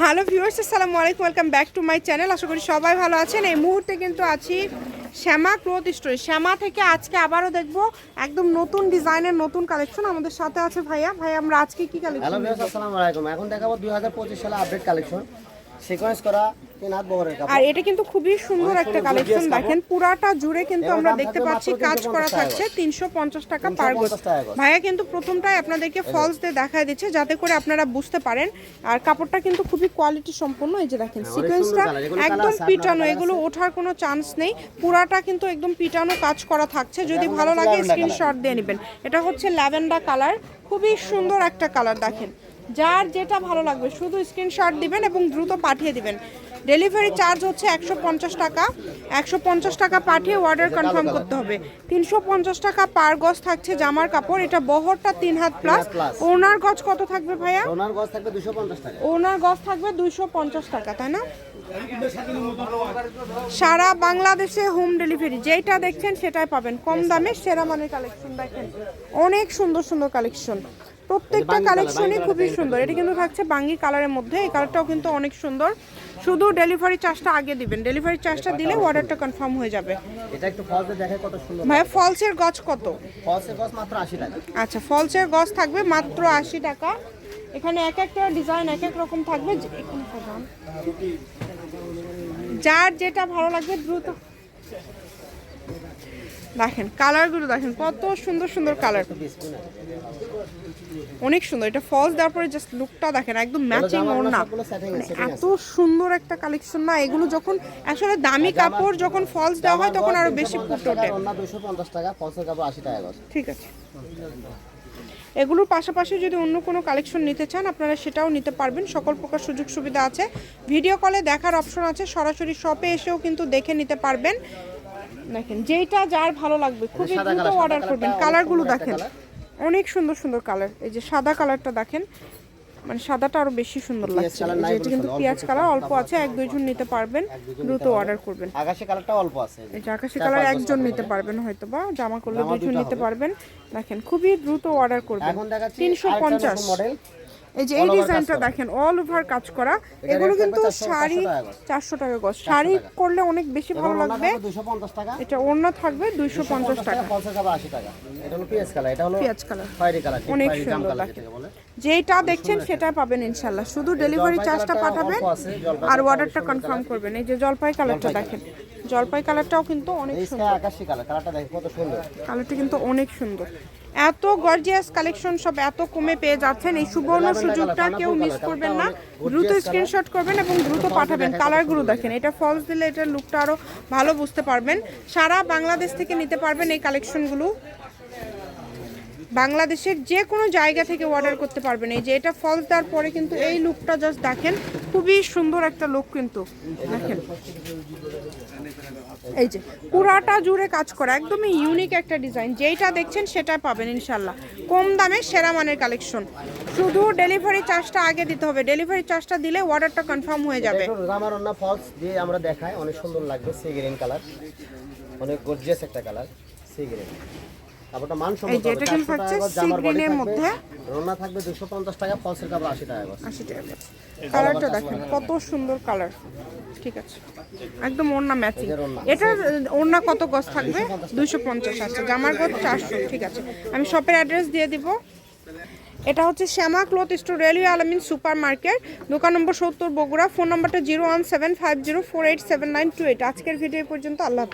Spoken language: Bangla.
হ্যালো ভিউয়ার্স আসসালামু আলাইকুম welcome back to my channel. আশা করি সবাই ভালো আছেন। এই মুহূর্তে কিন্তু আছি শ্যামা ক্লোথ স্টোরে। শ্যামা থেকে আজকে আবারও দেখব একদম নতুন ডিজাইনের নতুন কালেকশন আমাদের সাথে আছে ভাইয়া। ভাইয়া আমরা আজকে কি হ্যালো কালেকশন ভিউয়ার্স আসসালামু আলাইকুম। এখন দেখাবো দুই হাজার পঁচিশ সালে আপডেট কালেকশন। সিকোয়েন্স করা তিন হাত বহরের আর এটা কিন্তু খুবই সুন্দর একটা কালেকশন দেখেন পুরাটা জুড়ে কিন্তু আমরা দেখতে পাচ্ছি কাজ করা থাকছে তিনশো পঞ্চাশ টাকা পার গজ। 350 টাকা গজ। ভাইয়া কিন্তু প্রথমটাই আপনাদেরকে ফলস দিয়ে দেখায় দিচ্ছে যাতে করে আপনারা বুঝতে পারেন। আর কাপড়টা কিন্তু খুবই কোয়ালিটি সম্পন্ন এই যে দেখেন হ্যাঁ, সিকোয়েন্সটা একদম পিটানো এগুলো ওঠার কোনো চান্স নেই। পুরাটা কিন্তু একদম পিটানো কাজ করা থাকছে যদি ভালো লাগে স্ক্রিনশট দিয়ে নেবেন। এটা হচ্ছে ল্যাভেন্ডার কালার খুবই সুন্দর একটা কালার দেখেন। যার যেটা ভালো লাগবে শুধু স্ক্রিনশট দিবেন এবং দ্রুত পাঠিয়ে দিবেন। ডেলিভারি চার্জ হচ্ছে একশো পঞ্চাশ টাকা। একশো পঞ্চাশ টাকা পাঠিয়ে অর্ডার কনফার্ম করতে হবে। তিনশো পঞ্চাশ টাকা পার গজ থাকছে জামার কাপড়। এটা বহরটা তিন হাত প্লাস ওনার গজ কত থাকবে ভাইয়া? ওনার গজ থাকবে দুশো পঞ্চাশ টাকা। ওনার গজ থাকবে দুইশো পঞ্চাশ টাকা তাই না? সারা বাংলাদেশে হোম ডেলিভারি যেটা দেখছেন সেটাই পাবেন। কম দামে সেরা মানের কালেকশন দেখেন। অনেক সুন্দর সুন্দর কালেকশন প্রত্যেকটা কালেকশনই খুবই সুন্দর। এটা কিন্তু থাকছে বাঙ্গি কালারের মধ্যে। এই কালারটাও কিন্তু অনেক সুন্দর। শুধু ডেলিভারি চার্জটা আগে দিবেন। ডেলিভারি চার্জটা দিলে অর্ডারটা কনফার্ম হয়ে যাবে। এটা একটু ফলসে দেখে কত সুন্দর ভাইয়া ফলসের গজ কত? ফলসের গজ মাত্র আশি টাকা। আচ্ছা ফলসের গজ থাকবে মাত্র আশি টাকা। এখানে এক একটা ডিজাইন এক এক রকম থাকবে। যার যেটা ভালো লাগবে দ্রুত দেখেন কালারগুলো দেখেন কত সুন্দর সুন্দর কালার। অনেক সুন্দর এটা ফলস দেওয়ার পরে জাস্ট লুকটা দেখেন একদম ম্যাচিং ওড়না মানে এত সুন্দর একটা কালেকশন না এগুলো যখন আসলে দামি কাপড় যখন ফলস দেওয়া হয় তখন আরও বেশি ফুটে ওঠে। ঠিক আছে। এগুলোর পাশাপাশি যদি অন্য কোনো কালেকশন নিতে চান আপনারা সেটাও নিতে পারবেন। সকল প্রকার সুযোগ সুবিধা আছে। ভিডিও কলে দেখার অপশন আছে। সরাসরি শপে এসেও কিন্তু দেখে নিতে পারবেন। দেখেন যেইটা যার ভালো লাগবে খুবই সাদা দ্রুত অর্ডার করবেন। কালারগুলো দেখেন অনেক সুন্দর সুন্দর কালার এই যে সাদা কালারটা দেখেন মানে সাদাটা আরও বেশি সুন্দর লাগছে। colour এই যে নাই এটা কিন্তু পেঁয়াজ কালার অল্প আছে এক দুইজন নিতে পারবেন দ্রুত অর্ডার করবেন। আকাশি কালারটা অল্প আছে। এই যে আকাশি কালার একজন নিতে পারবেন হয়তো বা জামা করলে দুজন নিতে পারবেন। দেখেন খুবই দ্রুত অর্ডার করবেন। তিনশো পঞ্চাশ। মডেল এই যে এই ডিজাইনটা দেখেন অল ওভার কাজ করা। এগুলো কিন্তু শাড়ি চারশো টাকা গজ শাড়ি করলে অনেক বেশি ভালো লাগবে। এটা ওড়না থাকবে দুইশো পঞ্চাশ টাকা। পেঁয়াজ কালার অনেক সুন্দর বলে। যেটা দেখছেন সেটা পাবেন ইনশাল্লাহ শুধু ডেলিভারি চার্জটা পাঠাবেন আর অর্ডারটা কনফার্ম করবেন। এই যে জলপাই কালারটা দেখেন। জলপাই কালারটাও কিন্তু অনেক সুন্দর। কালারটা কিন্তু অনেক সুন্দর। এত গর্জিয়াস কালেকশন সব এত কমে পেয়ে যাচ্ছেন। এই সুবর্ণ সুযোগটা কেউ মিস করবেন না। দ্রুত স্ক্রিনশট করবেন এবং দ্রুত পাঠাবেন। কালারগুলো দেখেন, এটা ফলস দিলে এটার লুকটা আরও ভালো বুঝতে পারবেন। সারা বাংলাদেশ থেকে নিতে পারবেন এই কালেকশনগুলো বাংলাদেশের যে কোনো জায়গা থেকে অর্ডার করতে পারবেন। এই যে এটা ফলস দেওয়ার পরে কিন্তু এই লুকটা জাস্ট দেখেন, খুবই সুন্দর একটা লুক কিন্তু। দেখেন। এই যে, পুরাটা জুড়ে কাজ করা, একদমই ইউনিক একটা ডিজাইন যেইটা দেখছেন সেটা পাবেন ইনশাল্লাহ কম দামে সেরা মানের কালেকশন শুধু ডেলিভারি চার্জটা আগে দিতে হবে। ডেলিভারি চার্জটা দিলে অর্ডারটা কনফার্ম হয়ে যাবে। একটু রামার অন্য ফলস আমরা দেখাই। অনেক সুন্দর লাগবে সি গ্রিন কালার অনেক গর্জিয়াস একটা কালার সি গ্রিন কাপড়টা মান এই যে এটা কিন্তু থাকছে sea মধ্যে। রোনা থাকবে দুশো পঞ্চাশ টাকা ফলসের কাপড় আশি টাকা গজ। আশি টাকা কালারটা দেখেন কত সুন্দর কালার ঠিক আছে। একদম ওড়না ম্যাচিং এটার ওড়না। কত গজ থাকবে? দুইশো পঞ্চাশ আছে জামার গজ চারশো ঠিক আছে। আমি শপের অ্যাড্রেস দিয়ে দিব। এটা হচ্ছে Shyama cloth store railway Alamin super market দোকান নম্বর সত্তর বগুড়া ফোন নম্বরটা zero one seven five zero four eight seven nine two eight. আজকের ভিডিও পর্যন্ত আল্লাহ